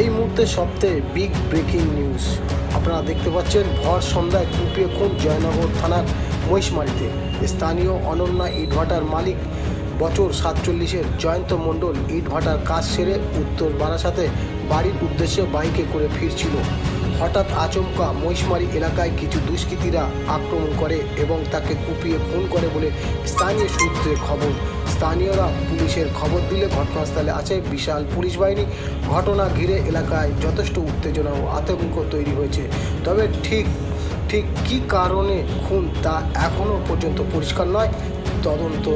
এই মুহূর্তে সবথেকে বিগ ব্রেকিং নিউজ আপনারা দেখতে পাচ্ছেন, ভর সন্ধ্যায় কুপিয়ে খুন জয়নগর থানার মহিষমারিতে। স্থানীয় অনন্যা ইটভাটার মালিক বছর সাতচল্লিশের জয়ন্ত মণ্ডল ইটভাটার কাজ সেরে উত্তর বারাসাতে বাড়ির উদ্দেশ্যে বাইকে করে ফিরছিল। হঠাৎ আচমকা মহিষমারি এলাকায় কিছু দুষ্কৃতীরা আক্রমণ করে এবং তাকে কুপিয়ে খুন করে বলে স্থানীয় সূত্রে খবর। স্থানীয়রা পুলিশের খবর দিলে ঘটনাস্থলে আছে বিশাল পুলিশ বাহিনী। ঘটনা ঘিরে এলাকায় যথেষ্ট উত্তেজনা ও আতঙ্ক তৈরি হয়েছে। তবে ঠিক ঠিক কী কারণে খুন তা এখনও পর্যন্ত পরিষ্কার নয়, তদন্ত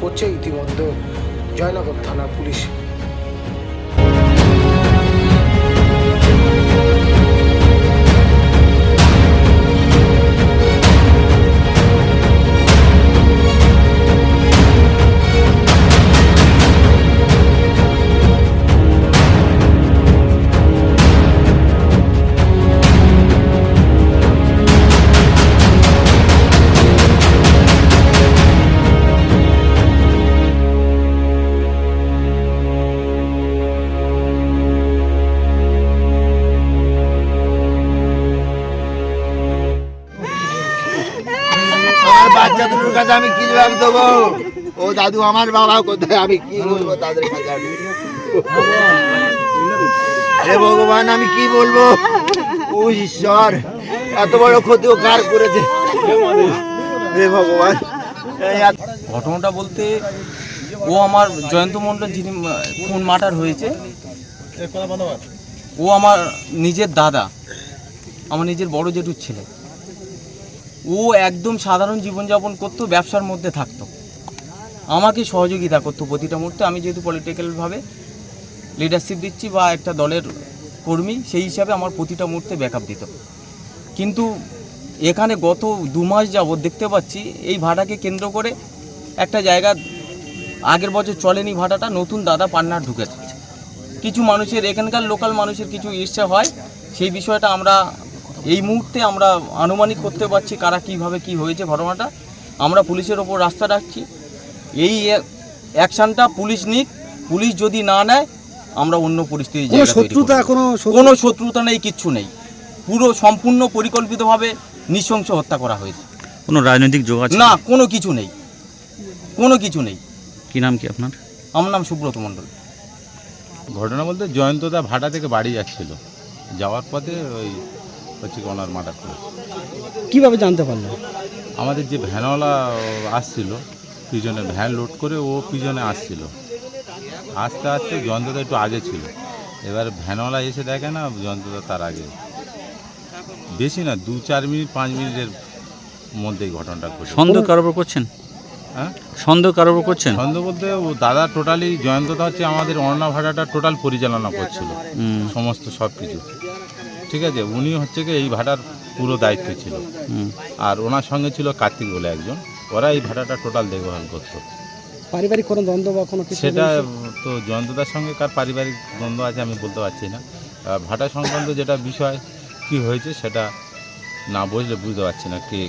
করছে ইতিমধ্যে জয়নগর থানা পুলিশ। আমার বাচ্চা দুটোর কাছে আমি কি জবাব দেবো? ও দাদু আমার বাবা কোথায়? আমি কি বলব তাদের কাছে? হে ভগবান আমি কি বলব? ও ঈশ্বর এত বড় ক্ষতি ও কার করেছে? হে ভগবান ঘটনাটা বলতে ও আমার জয়ন্ত মণ্ডল যিনি আহ, খুন মার্টার হয়েছে ও আমার নিজের দাদা আমার নিজের বড় জেঠুর ছেলে। ও একদম সাধারণ জীবনযাপন করতো, ব্যবসার মধ্যে থাকতো। আমাকে সহযোগিতা করতো প্রতিটা মুহূর্তে। আমি যেহেতু পলিটিক্যালভাবে লিডারশিপ দিচ্ছি বা একটা দলের কর্মী, সেই হিসাবে আমার প্রতিটা মুহূর্তে ব্যাকআপ দিত। কিন্তু এখানে গত দু মাস যাবৎ দেখতে পাচ্ছি, এই ভাড়াকে কেন্দ্র করে একটা জায়গা আগের বছর চলেনি ভাড়াটা নতুন দাদা পান্নার ঢুকেছে। কিছু মানুষের, এখানকার লোকাল মানুষের কিছু ইচ্ছা হয়, সেই বিষয়টা আমরা এই মুহূর্তে আমরা আনুমানিক করতে পারছি কারা কীভাবে কি হয়েছে ঘটনাটা। আমরা পুলিশের ওপর রাস্তা রাখছি। এই অ্যাকশানটা পুলিশ নিক পুলিশ যদি না নেয় আমরা অন্য পরিস্থিতি শত্রুতা কোনো কোনো শত্রুতা নেই কিচ্ছু নেই। পুরো সম্পূর্ণ পরিকল্পিতভাবে নৃশংস হত্যা করা হয়েছে। কোনো রাজনৈতিক যোগ আছে? না কোনো কিছু নেই। কোনো কিছু নেই। কি নাম কি আপনার? আমার নাম সুব্রত মণ্ডল। ঘটনা বলতে জয়ন্তদা ভাটা থেকে বাড়ি যাচ্ছিল। যাওয়ার পথে ওই হচ্ছে কি ওনার মার্ডার করেছে কীভাবে জানতে পারলেন আমাদের যে ভ্যানওয়ালা আসছিল পিছনে ভ্যান লোড করে ও পিছনে আসছিল। আস্তে আস্তে জয়ন্তদা একটু আগে ছিল। এবার ভ্যানওয়ালা এসে দেখে না জয়ন্তদা তার আগে। বেশি না দু চার মিনিট পাঁচ মিনিটের মধ্যেই ঘটনাটা ঘটে। সন্দেহ কারোর উপর করছেন? হ্যাঁ? সন্দেহ কারোর উপর করছেন? সন্দেহ বলতে ও দাদা টোটালি জয়ন্তদা হচ্ছে আমাদের অন্না ভাড়াটা টোটাল পরিচালনা করছিল। সমস্ত সব কিছু ঠিক আছে উনি হচ্ছে কি এই ভাড়ার পুরো দায়িত্ব ছিল। আর ওনার সঙ্গে ছিল কার্তিক বলে একজন। ওরা এই ভাড়াটা টোটাল দেখভাল করতো। পারিবারিক কোনো দ্বন্দ্ব বা কোনো কিছু সেটা তো জয়ন্তদার সঙ্গে কার পারিবারিক দ্বন্দ্ব আছে আমি বলতে পারছি না। ভাটা সংক্রান্ত যেটা বিষয় কি হয়েছে সেটা না বুঝলে বুঝতে পারছি না কে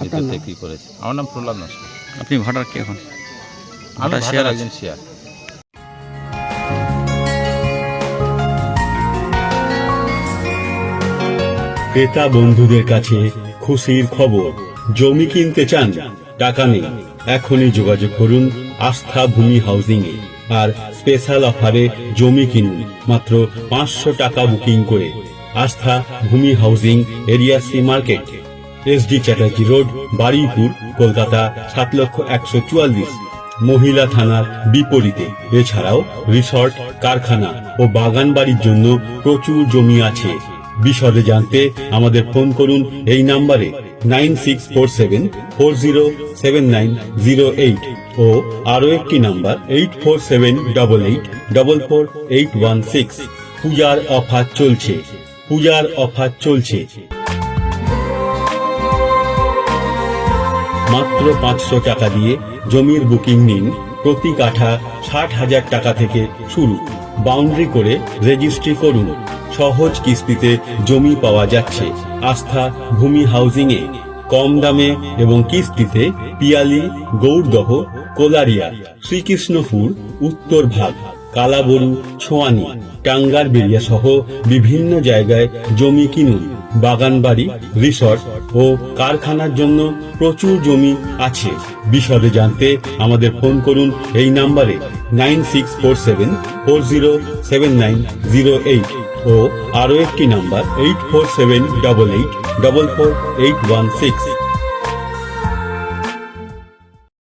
ভিতর থেকে কী করেছে। আমার নাম প্রহ্লাদ নস্কর। আপনি ভাটার কি এখন? আমি ভাটার আছে? একজন শেয়ার। ক্রেতা বন্ধুদের কাছে খুশির খবর। জমি কিনতে চান, টাকা নেই। এখনই যোগাযোগ করুন আস্থা ভূমি হাউজিং এ। আর স্পেশাল অফারে জমি কিনুন, মাত্র পাঁচশো টাকা বুকিং করে। Astha Bhumi housing, area C market. SD Chatterjee road, Baruipur, Kolkata, সাত লক্ষ একশো চুয়াল্লিশ। মহিলা থানার বিপরীতে। এছাড়াও রিসর্ট, কারখানা ও বাগান বাড়ির জন্য প্রচুর জমি আছে। বিশদে জানতে আমাদের ফোন করুন এই নাম্বারে nine six four seven four zero seven nine zero eight ও আরও একটি number eight four seven double eight double four eight one six. পূজার অফার চলছে। পূজার অফার চলছে। মাত্র পাঁচশো টাকা দিয়ে জমির বুকিং নিন। প্রতি কাঠা ষাট হাজার টাকা থেকে শুরু। বাউন্ডারি করে রেজিস্ট্রি করুন। সহজ কিস্তিতে জমি পাওয়া যাচ্ছে। আস্থা ভূমি হাউজিং এ কম দামে এবং কিস্তিতে পিয়ালি, গৌরদহ, কোলারিয়া, শ্রীকৃষ্ণপুর, উত্তর ভাগ, কালাবরু, ছোয়ানি টাঙ্গার বেরিয়া সহ বিভিন্ন জায়গায় জমি কিনুন। বাগানবাড়ি, রিসর্ট ও কারখানার জন্য প্রচুর জমি আছে। বিশদে জানতে আমাদের ফোন করুন এই নাম্বারে। Nine six four seven four zero seven nine zero eight ও আরও একটি number, eight four seven double eight double four eight one six.